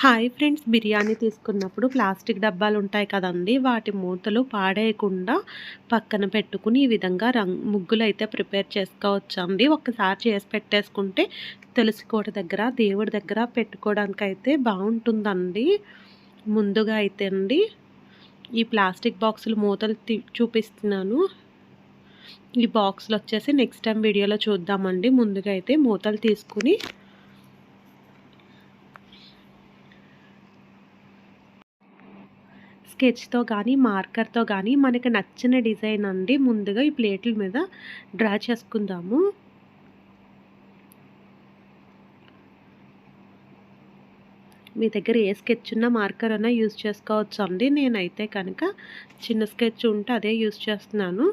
Hi friends biryani తీసుకున్నప్పుడు plastic డబ్బాలు ఉంటాయి కదండి వాటి మూతలు పాడేయకుండా పక్కన పెట్టుకుని ఈ విధంగా రంగ్ ముగ్గులు అయితే ప్రిపేర్ చేసుకోవచ్చు అండి ఒకసారి చేసి పెట్టేసుకుంటే తులసి కోట దగ్గర దేవుడి దగ్గర పెట్టుకోవడానికి అయితే బాగుంటుందండి. ముందుగా అయితే అండి ఈ ప్లాస్టిక్ బాక్సులు మూతలు చూపిస్తున్నాను. ఈ బాక్సులు వచ్చేసి నెక్స్ట్ టైం వీడియోలో చూద్దామండి. ముందుగా అయితే మూతలు తీసుకుని స్కెచ్తో కానీ మార్కర్తో కానీ మనకు నచ్చిన డిజైన్ అండి. ముందుగా ఈ ప్లేట్ల మీద డ్రా చేసుకుందాము. మీ దగ్గర ఏ స్కెచ్ ఉన్న మార్కర్ అయినా యూజ్ చేసుకోవచ్చు అండి నేనైతే కనుక చిన్న స్కెచ్ ఉంటే అదే యూజ్ చేస్తున్నాను.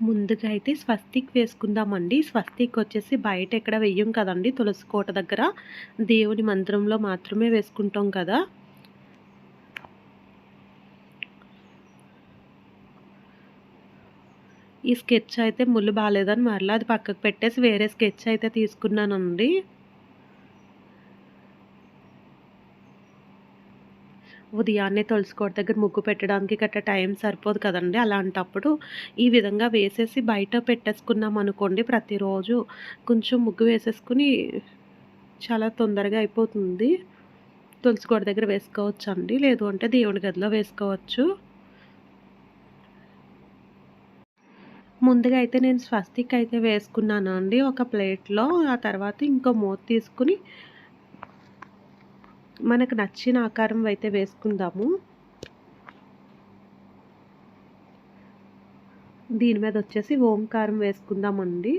ముందుగా అయితే స్వస్తిక్ వేసుకుందామండి. స్వస్తిక్ వచ్చేసి బయట ఎక్కడ వెయ్యం కదండి తులసి కోట దగ్గర. దేవుని మందిరంలో మాత్రమే వేసుకుంటాం కదా. ఈ స్కెచ్ అయితే ముళ్ళు బాగాలేదని మరలా అది పక్కకు పెట్టేసి వేరే స్కెచ్ అయితే తీసుకున్నానండి. ఉదయాన్నే తులసికోట దగ్గర ముగ్గు పెట్టడానికి గట్రా టైం సరిపోదు కదండి అలాంటప్పుడు. ఈ విధంగా వేసేసి బయట పెట్టేసుకున్నాం అనుకోండి ప్రతిరోజు కొంచెం ముగ్గు వేసేసుకుని చాలా తొందరగా అయిపోతుంది. తులసికోట దగ్గర వేసుకోవచ్చు అండి లేదు అంటే దేవుడి గదిలో వేసుకోవచ్చు. ముందుగా అయితే నేను స్వస్తిక్ అయితే వేసుకున్నాను అండి ఒక ప్లేట్లో. ఆ తర్వాత ఇంకో మూత తీసుకుని మనకు నచ్చిన ఆకారం అయితే వేసుకుందాము. దీని మీద వచ్చేసి ఓంకారం వేసుకుందామండి.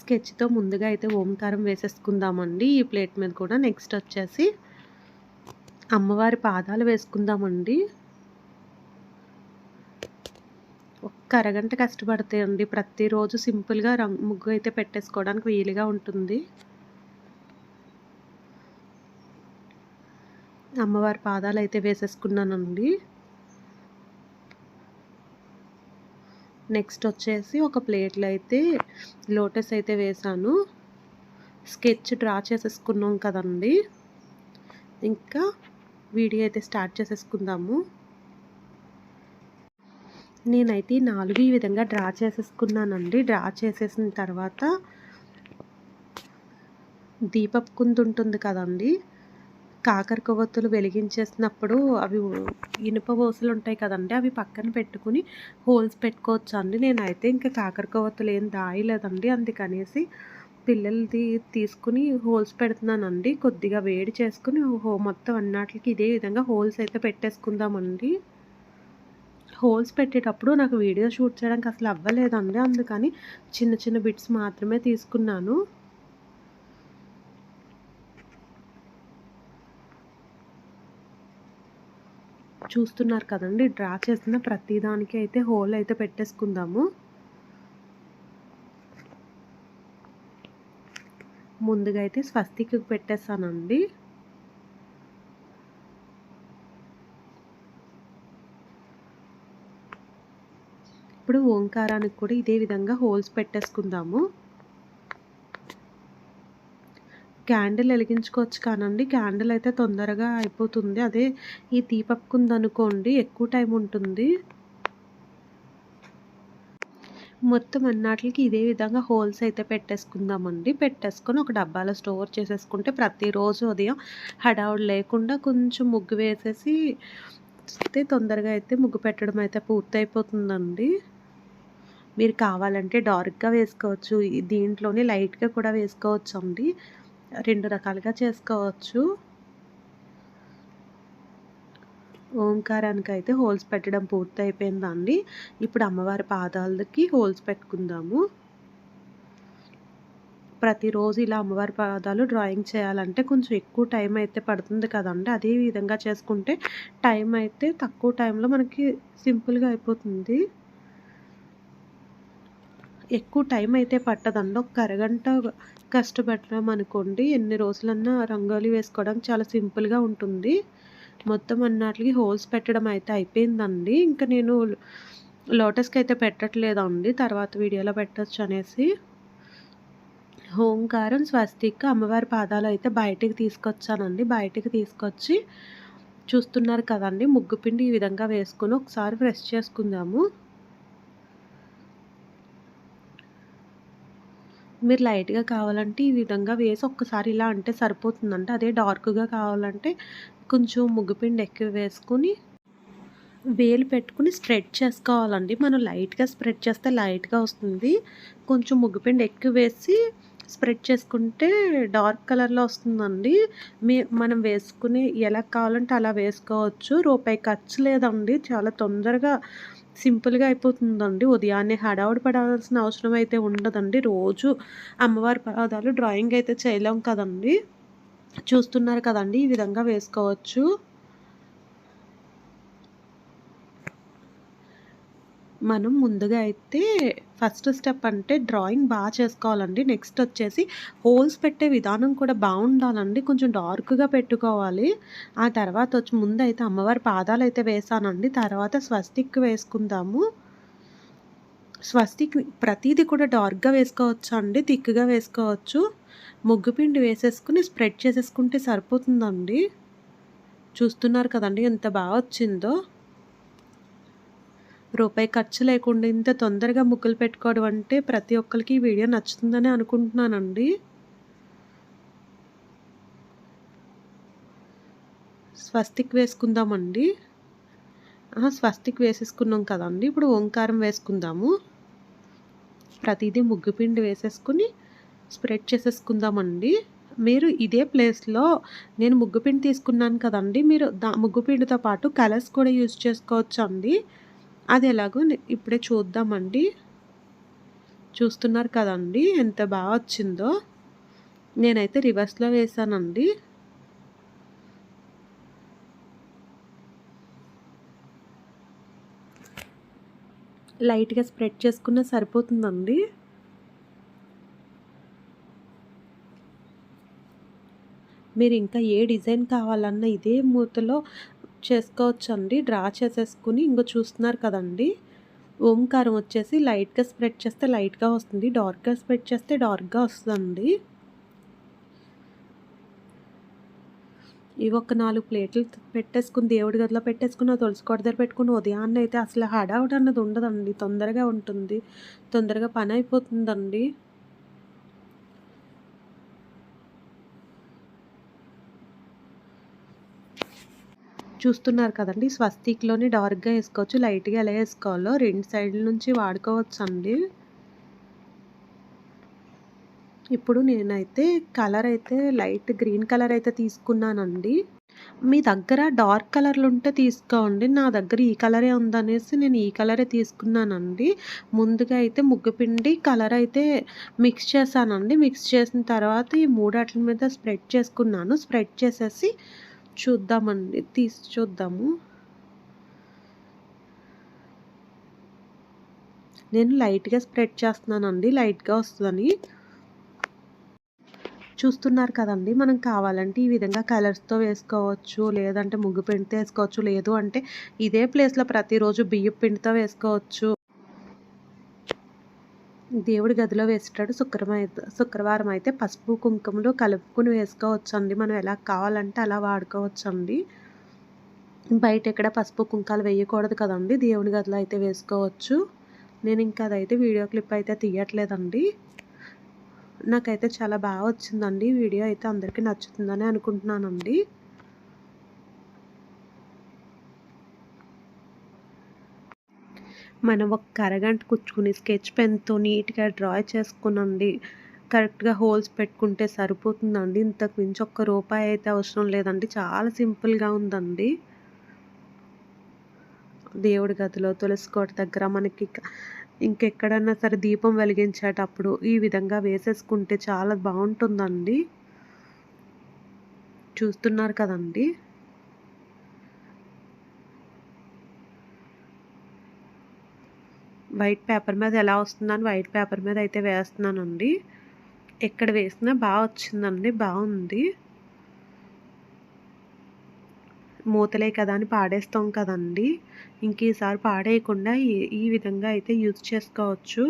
స్కెచ్తో ముందుగా అయితే ఓంకారం వేసేసుకుందామండి. ఈ ప్లేట్ మీద కూడా నెక్స్ట్ వచ్చేసి అమ్మవారి పాదాలు వేసుకుందామండి. ఒక్క అరగంట కష్టపడతాయండి ప్రతిరోజు సింపుల్గా రంగు ముగ్గు అయితే పెట్టేసుకోవడానికి వీలుగా ఉంటుంది. అమ్మవారి పాదాలు అయితే వేసేసుకున్నానండి. నెక్స్ట్ వచ్చేసి ఒక ప్లేట్లో అయితే లోటస్ అయితే వేసాను. స్కెచ్ డ్రా చేసేసుకున్నాం కదండి. ఇంకా వీడియో అయితే స్టార్ట్ చేసేసుకుందాము. నేనైతే నాలుగు ఈ విధంగా డ్రా చేసేసుకున్నానండి. డ్రా చేసేసిన తర్వాత దీపపు కుందు ఉంటుంది కదండి. కాకర కొవ్వొత్తులు వెలిగించేసినప్పుడు అవి ఇనుప ఊసలు ఉంటాయి కదండి. అవి పక్కన పెట్టుకుని హోల్స్ పెట్టుకోవచ్చు అండి నేనైతే ఇంకా కాకర కొవ్వొత్తులు ఏం దాయలేదండి. అందుకనేసి పిల్లలది తీసుకుని హోల్స్ పెడుతున్నానండి. కొద్దిగా వేడి చేసుకుని హో మొత్తం అన్నాటికి ఇదే విధంగా హోల్స్ అయితే పెట్టేసుకుందామండి. హోల్స్ పెట్టేటప్పుడు నాకు వీడియో షూట్ చేయడానికి అసలు అవ్వలేదండి. అందుకని చిన్న చిన్న బిట్స్ మాత్రమే తీసుకున్నాను. చూస్తున్నారు కదండి డ్రా చేసిన ప్రతిదానికి అయితే హోల్ అయితే పెట్టేసుకుందాము. ముందుగా అయితే స్వస్తికి పెట్టేస్తానండి ఇప్పుడు ఓంకారానికి కూడా ఇదే విధంగా హోల్స్ పెట్టేసుకుందాము. క్యాండిల్ వెలిగించుకోవచ్చు కానండి. క్యాండిల్ అయితే తొందరగా అయిపోతుంది. అదే ఈ అనుకోండి ఎక్కువ టైం ఉంటుంది. మొత్తం అన్నాటికి ఇదే విధంగా హోల్స్ అయితే పెట్టేసుకుందామండి. పెట్టేసుకొని ఒక డబ్బాలో స్టోర్ చేసేసుకుంటే ప్రతిరోజు ఉదయం హడావుడు లేకుండా కొంచెం ముగ్గు వేసేసి తొందరగా అయితే ముగ్గు పెట్టడం అయితే పూర్తయిపోతుందండి. మీరు కావాలంటే డార్క్గా వేసుకోవచ్చు దీంట్లోనే లైట్గా కూడా వేసుకోవచ్చు అండి రెండు రకాలుగా చేసుకోవచ్చు. ఓంకారానికి అయితే హోల్స్ పెట్టడం పూర్తి అయిపోయిందండి ఇప్పుడు అమ్మవారి పాదాలకి హోల్స్ పెట్టుకుందాము. ప్రతిరోజు ఇలా అమ్మవారి పాదాలు డ్రాయింగ్ చేయాలంటే కొంచెం ఎక్కువ టైం అయితే పడుతుంది కదండి. అదే విధంగా చేసుకుంటే టైం అయితే తక్కువ టైంలో మనకి సింపుల్గా అయిపోతుంది. ఎక్కువ టైం అయితే పట్టదండి ఒక అరగంట కష్టపెట్టడం అనుకోండి. ఎన్ని రోజులన్నా రంగోలీ వేసుకోవడానికి చాలా సింపుల్గా ఉంటుంది. మొత్తం అన్నట్లకి హోల్స్ పెట్టడం అయితే అయిపోయిందండి. ఇంకా నేను లోటస్కి అయితే పెట్టట్లేదండి. తర్వాత వీడియోలో పెట్టచ్చు అనేసి. ఓంకారం స్వస్తిక్ అమ్మవారి పాదాలు అయితే బయటికి తీసుకొచ్చానండి. బయటికి తీసుకొచ్చి చూస్తున్నారు కదండి. ముగ్గుపిండి ఈ విధంగా వేసుకుని ఒకసారి ఫ్రెష్ చేసుకుందాము. మీరు లైట్గా కావాలంటే ఈ విధంగా వేసి ఒక్కసారి ఇలా అంటే సరిపోతుందంటే అదే డార్క్గా కావాలంటే కొంచెం ముగ్గుపిండి ఎక్కువ వేసుకుని వేలు పెట్టుకుని స్ప్రెడ్ చేసుకోవాలండి. మనం లైట్గా స్ప్రెడ్ చేస్తే లైట్గా వస్తుంది. కొంచెం ముగ్గుపిండి ఎక్కువ వేసి స్ప్రెడ్ చేసుకుంటే డార్క్ కలర్లో వస్తుందండి. మీ మనం వేసుకుని ఎలా కావాలంటే అలా వేసుకోవచ్చు. రూపాయి ఖర్చు లేదండి. చాలా తొందరగా సింపుల్గా అయిపోతుందండి. ఉదయాన్నే హడావుడి పడాల్సిన అవసరం అయితే ఉండదండి. రోజు అమ్మవారి పాదాలు డ్రాయింగ్ అయితే చేయలేం కదండి. చూస్తున్నారు కదండి. ఈ విధంగా వేసుకోవచ్చు. మనం ముందుగా అయితే ఫస్ట్ స్టెప్ అంటే డ్రాయింగ్ బాగా చేసుకోవాలండి. నెక్స్ట్ వచ్చేసి హోల్స్ పెట్టే విధానం కూడా బాగుండాలండి కొంచెం డార్క్గా పెట్టుకోవాలి. ఆ తర్వాత వచ్చి ముందు అయితే అమ్మవారి పాదాలు అయితే వేసానండి. తర్వాత స్వస్తిక్ వేసుకుందాము. స్వస్తిక్ ప్రతిదీ కూడా డార్క్గా వేసుకోవచ్చు అండి థిక్గా వేసుకోవచ్చు. ముగ్గుపిండి వేసేసుకుని స్ప్రెడ్ చేసేసుకుంటే సరిపోతుందండి. చూస్తున్నారు కదండి ఎంత బాగా వచ్చిందో. రూపాయి ఖర్చు లేకుండా ఇంత తొందరగా ముగ్గులు పెట్టుకోవడం అంటే ప్రతి ఒక్కరికి ఈ వీడియో నచ్చుతుందని అనుకుంటున్నానండి. స్వస్తిక్ వేసుకుందామండి. స్వస్తిక్ వేసేసుకున్నాం కదండి. ఇప్పుడు ఓంకారం వేసుకుందాము. ప్రతిదీ ముగ్గుపిండి వేసేసుకుని స్ప్రెడ్ చేసేసుకుందామండి. మీరు ఇదే ప్లేస్లో నేను ముగ్గుపిండి తీసుకున్నాను కదండి. మీరు దా ముగ్గుపిండితో పాటు కలర్స్ కూడా యూజ్ చేసుకోవచ్చు అండి అది ఎలాగో ఇప్పుడే చూద్దామండి. చూస్తున్నారు కదండి ఎంత బాగా వచ్చిందో. నేనైతే రివర్స్లో వేసానండి. లైట్గా స్ప్రెడ్ చేసుకున్న సరిపోతుందండి. మీరు ఇంకా ఏ డిజైన్ కావాలన్నా ఇదే మూతలో చేసుకోవచ్చండి. డ్రా చేసేసుకుని ఇంకో చూస్తున్నారు కదండి. ఓంకారం వచ్చేసి లైట్గా స్ప్రెడ్ చేస్తే లైట్గా వస్తుంది. డార్క్గా స్ప్రెడ్ చేస్తే డార్క్గా వస్తుంది ఇవి ఒక నాలుగు ప్లేట్లు పెట్టేసుకుని దేవుడి గదిలో పెట్టేసుకుని తులసి కోట దగ్గర పెట్టుకుని ఉదయాన్నే అయితే అసలు హడావుడ్ అన్నది ఉండదండి. తొందరగా ఉంటుంది. తొందరగా పని అయిపోతుందండి. చూస్తున్నారు కదండి. స్వస్తిక్లోని డార్క్గా వేసుకోవచ్చు లైట్గా ఎలా వేసుకోవాలో రెండు సైడ్ల నుంచి వాడుకోవచ్చు అండి ఇప్పుడు నేనైతే కలర్ అయితే లైట్ గ్రీన్ కలర్ అయితే తీసుకున్నానండి. మీ దగ్గర డార్క్ కలర్లు ఉంటే తీసుకోండి. నా దగ్గర ఈ కలరే ఉందనేసి నేను ఈ కలరే తీసుకున్నానండి. ముందుగా అయితే ముగ్గుపిండి కలర్ అయితే మిక్స్ చేశానండి. మిక్స్ చేసిన తర్వాత ఈ మూడాట్ల మీద స్ప్రెడ్ చేసుకున్నాను. స్ప్రెడ్ చేసేసి చూద్దామండి తీసి చూద్దాము. నేను లైట్గా స్ప్రెడ్ చేస్తున్నానండి లైట్గా వస్తుందని. చూస్తున్నారు కదండి మనం కావాలంటే ఈ విధంగా కలర్స్తో వేసుకోవచ్చు లేదంటే ముగ్గు పిండితో వేసుకోవచ్చు లేదు అంటే ఇదే ప్లేస్లో ప్రతిరోజు బియ్యం పిండితో వేసుకోవచ్చు. దేవుడి గదిలో వేసేటాడు శుక్రవారం శుక్రవారం అయితే పసుపు కుంకుమలు కలుపుకుని వేసుకోవచ్చు అండి మనం ఎలా కావాలంటే అలా వాడుకోవచ్చు అండి బయట ఎక్కడ పసుపు కుంకాలు వేయకూడదు కదండి. దేవుడి గదిలో అయితే వేసుకోవచ్చు. నేను ఇంకా అదైతే వీడియో క్లిప్ అయితే తీయట్లేదండి. నాకైతే చాలా బాగా వచ్చిందండి. వీడియో అయితే అందరికీ నచ్చుతుందని అనుకుంటున్నానండి. మనం ఒక అరగంట కూర్చుని స్కెచ్ పెన్తో నీట్గా డ్రా చేసుకునండి. కరెక్ట్గా హోల్స్ పెట్టుకుంటే సరిపోతుందండి. ఇంతకు మించి ఒక్క రూపాయి అయితే అవసరం లేదండి. చాలా సింపుల్గా ఉందండి. దేవుడి గదిలో తులసి కోట దగ్గర మనకి ఇంకెక్కడన్నా సరే దీపం వెలిగించేటప్పుడు ఈ విధంగా వేసేసుకుంటే చాలా బాగుంటుందండి. చూస్తున్నారు కదండి? వైట్ పేపర్ మీద ఎలా వస్తుందని వైట్ పేపర్ మీద అయితే వేస్తున్నానండి ఎక్కడ వేసినా బాగా వచ్చిందండి బాగుంది మూతలే కదా అని పాడేస్తాం కదండీ! ఇంక ఈసారి పాడేయకుండా ఈ విధంగా అయితే యూజ్ చేసుకోవచ్చు.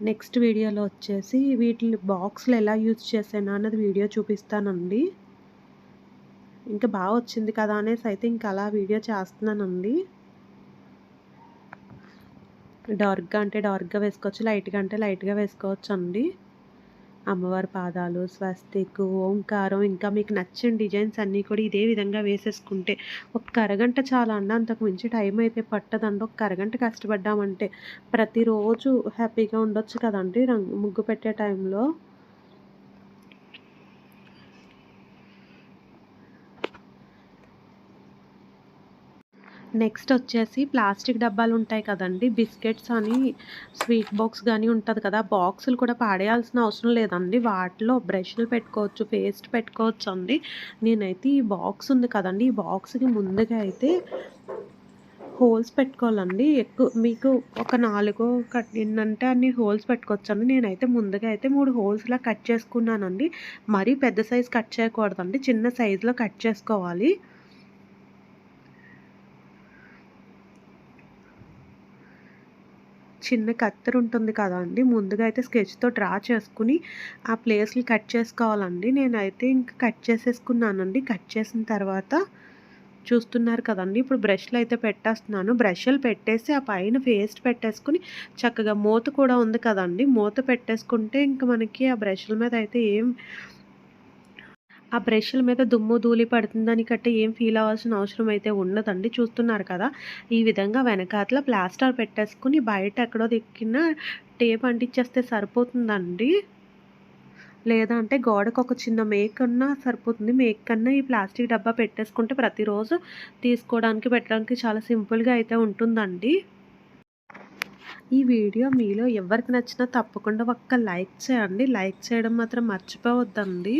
నెక్స్ట్ వీడియోలో వచ్చేసి వీటి బాక్స్లు ఎలా యూజ్ చేశాను అన్నది వీడియో చూపిస్తానండి. ఇంకా బాగా వచ్చింది కదా అనేసి అయితే ఇంకా అలా వీడియో చేస్తున్నానండి. డార్క్‌గా అంటే డార్క్‌గా వేసుకోవచ్చు. లైట్‌గా అంటే లైట్‌గా వేసుకోవచ్చండి. అమ్మవారి పాదాలు, స్వస్తిక్, ఓంకారం ఇంకా మీకు నచ్చిన డిజైన్స్ అన్నీ కూడా ఇదే విధంగా వేసేసుకుంటే ఒక్క అరగంట చాలా అండి అంతకు మించి టైం అయితే పట్టదండి. ఒక్క అరగంట కష్టపడ్డామంటే ప్రతిరోజు హ్యాపీగా ఉండొచ్చు కదండి రంగు ముగ్గు పెట్టే టైంలో. నెక్స్ట్ వచ్చేసి ప్లాస్టిక్ డబ్బాలు ఉంటాయి కదండి బిస్కెట్స్ అని స్వీట్ బాక్స్ కానీ ఉంటుంది కదా! బాక్సులు కూడా పాడేయాల్సిన అవసరం లేదండి. వాటిలో బ్రష్‌లు పెట్టుకోవచ్చు, పేస్ట్ పెట్టుకోవచ్చండి. నేనైతే ఈ బాక్స్ ఉంది కదండి ఈ బాక్స్‌కి ముందుగా అయితే హోల్స్ పెట్టుకోవాలండి. ఎక్కువ మీకు ఒక నాలుగో కట్ ఏంటంటే అన్ని హోల్స్ పెట్టుకోవచ్చండి. నేనైతే ముందుగా అయితే మూడు హోల్స్‌లా కట్ చేసుకున్నానండి. మరీ పెద్ద సైజ్ కట్ చేయకూడదండి. చిన్న సైజులో కట్ చేసుకోవాలి. చిన్న కత్తెర ఉంటుంది కదండి ముందుగా అయితే స్కెచ్‌తో డ్రా చేసుకుని ఆ ప్లేస్‌లు కట్ చేసుకోవాలండి. నేనైతే ఇంక కట్ చేసేసుకున్నానండి. కట్ చేసిన తర్వాత చూస్తున్నారు కదండి ఇప్పుడు బ్రష్‌లు అయితే పెట్టేస్తున్నాను. బ్రష్‌లు పెట్టేసి ఆ పైన పేస్ట్ పెట్టేసుకుని చక్కగా మూత కూడా ఉంది కదండి మూత పెట్టేసుకుంటే ఇంక మనకి ఆ బ్రష్‌ల మీద అయితే ఏం ఆ బ్రష్‌ల మీద దుమ్ము, ధూళి పడుతుందని కట్టే ఏం ఫీల్ అవ్వాల్సిన అవసరం అయితే ఉండదండి. చూస్తున్నారు కదా! ఈ విధంగా వెనకాతల ప్లాస్టర్ పెట్టేసుకుని బయట ఎక్కడో దిక్కిన టేప్ అంటించేస్తే సరిపోతుందండి. లేదా అంటే గోడకు ఒక చిన్న మేక్ అన్నా సరిపోతుంది. మేక్ కన్నా ఈ ప్లాస్టిక్ డబ్బా పెట్టేసుకుంటే ప్రతిరోజు తీసుకోవడానికి, పెట్టడానికి చాలా సింపుల్‌గా అయితే ఉంటుందండి. ఈ వీడియో మీలో ఎవరికి నచ్చినా తప్పకుండా ఒక్క లైక్ చేయండి. లైక్ చేయడం మాత్రం మర్చిపోవద్దండి.